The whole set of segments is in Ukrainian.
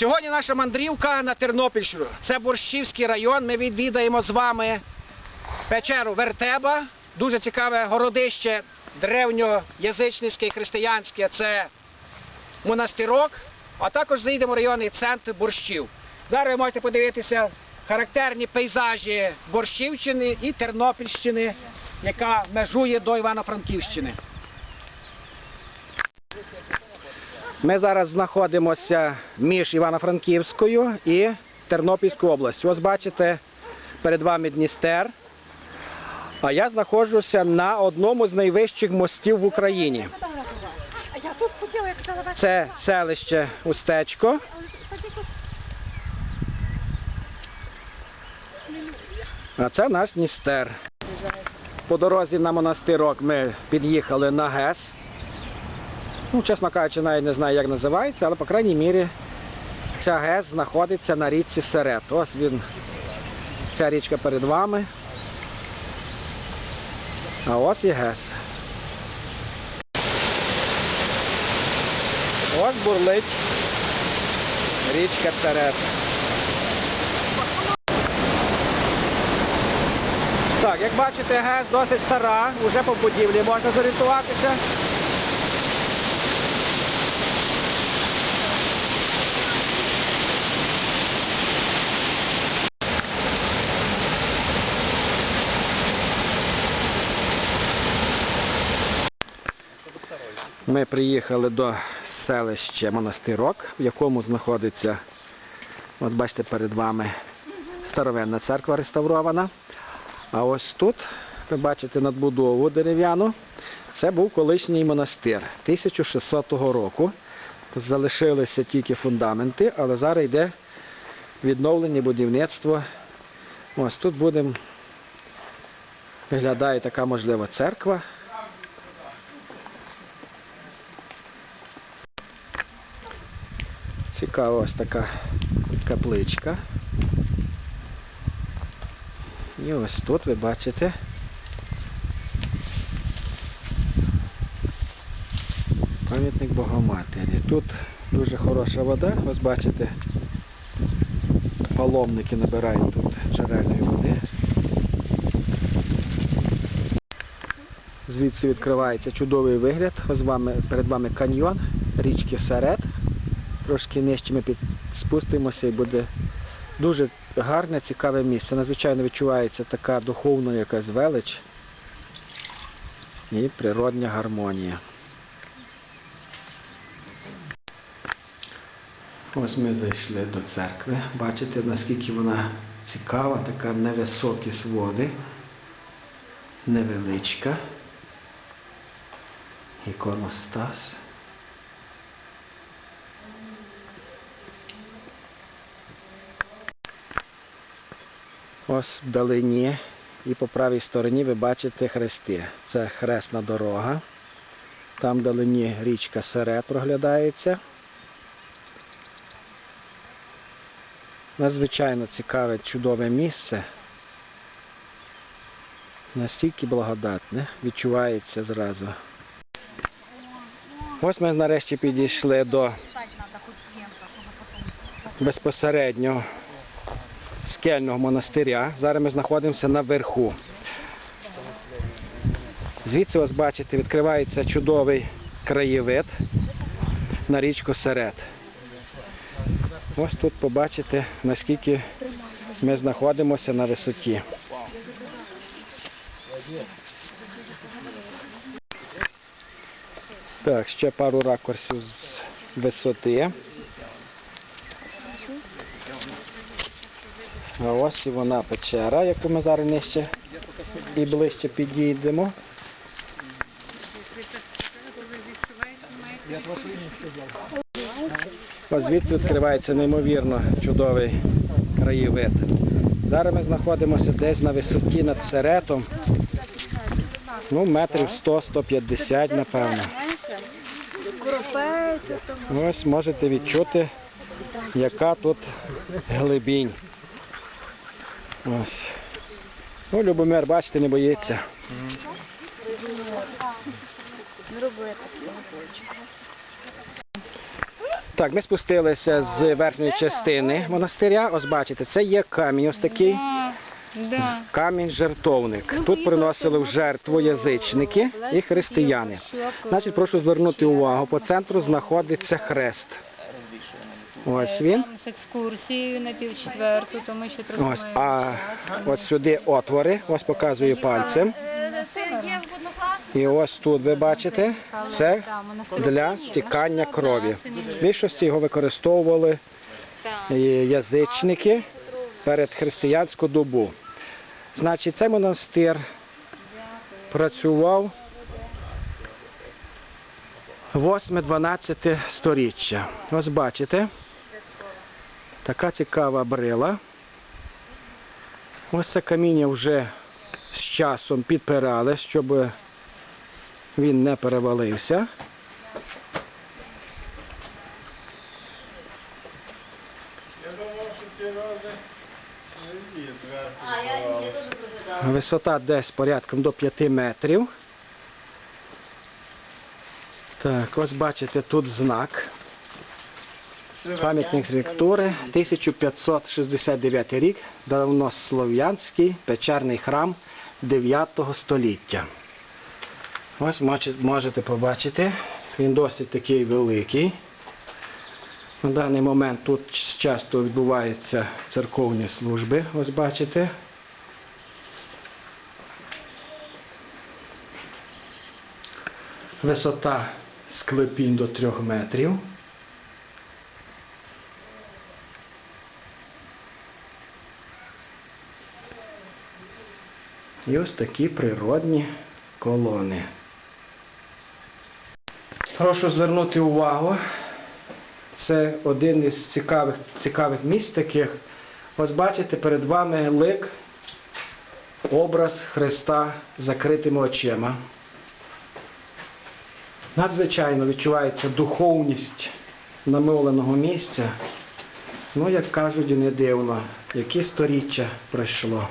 Сьогодні наша мандрівка на Тернопільщину. Це Борщівський район. Ми відвідаємо з вами печеру Вертеба. Дуже цікаве городище древньоязичницьке і християнське. Це монастирок. А також заїдемо в районний центр Борщів. Зараз ви можете подивитися характерні пейзажі Борщівщини і Тернопільщини, яка межує до Івано-Франківщини. Ми зараз знаходимося між Івано-Франківською і Тернопільською областю. Ось бачите, перед вами Дністер. А я знаходжуся на одному з найвищих мостів в Україні. Це селище Устечко. А це наш Дністер. По дорозі на монастирок ми під'їхали на ГЕС. Ну, чесно кажучи, навіть не знаю, як називається, але, по крайній мірі, ця ГЕС знаходиться на річці Серет. Ось він, ця річка перед вами. А ось і ГЕС. Ось бурлить річка Серет. Так, як бачите, ГЕС досить стара, вже по будівлі можна зорієнтуватися. Ми приїхали до селища Монастирок, в якому знаходиться, от бачите, перед вами старовинна церква реставрована. А ось тут ви бачите надбудову дерев'яну. Це був колишній монастир 1600 року. Залишилися тільки фундаменти, але зараз йде відновлення будівництво. Ось тут будемо. Виглядає така можлива церква. Цікава ось така капличка. І ось тут ви бачите. Пам'ятник Богоматері. Тут дуже хороша вода, ось бачите, паломники набирають тут джерельної води. Звідси відкривається чудовий вигляд. Ось вами, перед вами каньйон річки Серед. Трошки нижче ми спустимося і буде дуже гарне, цікаве місце. Надзвичайно відчувається така духовна якась велич і природня гармонія. Ось ми зайшли до церкви. Бачите, наскільки вона цікава, така невисокі своди, невеличка. Іконостас. Ось вдалині і по правій стороні ви бачите хрести. Це хресна дорога. Там вдалині річка Сере проглядається. Надзвичайно цікаве, чудове місце. Настільки благодатне, відчувається зразу. Ось ми нарешті підійшли до безпосередньо скельного монастиря. Зараз ми знаходимося на верху. Звідси, ось бачите, відкривається чудовий краєвид на річку Серед. Ось тут побачите, наскільки ми знаходимося на висоті. Так, ще пару ракурсів з висоти. Ось і вона печера, яку ми зараз нижче і ближче підійдемо. Ось звідси відкривається неймовірно чудовий краєвид. Зараз ми знаходимося десь на висоті над серетом. Ну, метрів 100-150, напевно. Ось можете відчути, яка тут глибінь. Ось. Ну, Любомир, бачите, не боїться. Так, ми спустилися з верхньої частини монастиря. Ось бачите, це є камінь ось такий. Камінь жертовник. Тут приносили в жертву язичники і християни. Значить, прошу звернути увагу, по центру знаходиться хрест. Ось він. Там з екскурсією на пів четверту, то ми ще трохи Ось, маємо а час. ось сюди отвори, ось показую пальцем. І ось тут ви бачите, це для стікання крові. В більшості його використовували е, язичники перед християнську добу. Значить, цей монастир працював 8-12 сторіччя. Ось бачите, така цікава брила. Ось це каміння вже з часом підпирали, щоб він не перевалився. Висота десь порядком до 5 метрів. Так, ось бачите, тут знак. Пам'ятник архітектури 1569 рік, давнослов'янський печерний храм 9 століття. Ось можете побачити, він досить такий великий. На даний момент тут часто відбуваються церковні служби, ось бачите. Висота склепінь до 3 метрів. І ось такі природні колони. Прошу звернути увагу. Це один із цікавих, цікавих місць таких. Ось бачите, перед вами лик, образ Христа закритими очима. Надзвичайно відчувається духовність намовленого місця. Ну, як кажуть, не дивно, які сторіччя пройшло.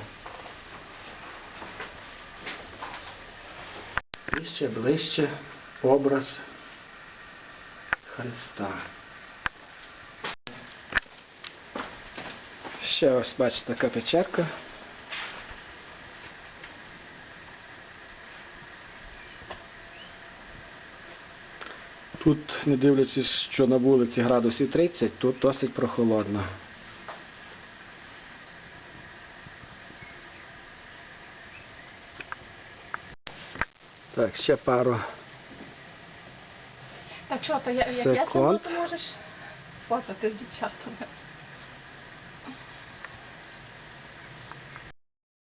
Ще ближче образ Христа. Ще ось бачите така печерка. Тут, не дивлячись, що на вулиці градусів 30, тут досить прохолодно. Так, ще пару. Так що, то я, як я Секунд. сама, то можеш фотати з дівчатами.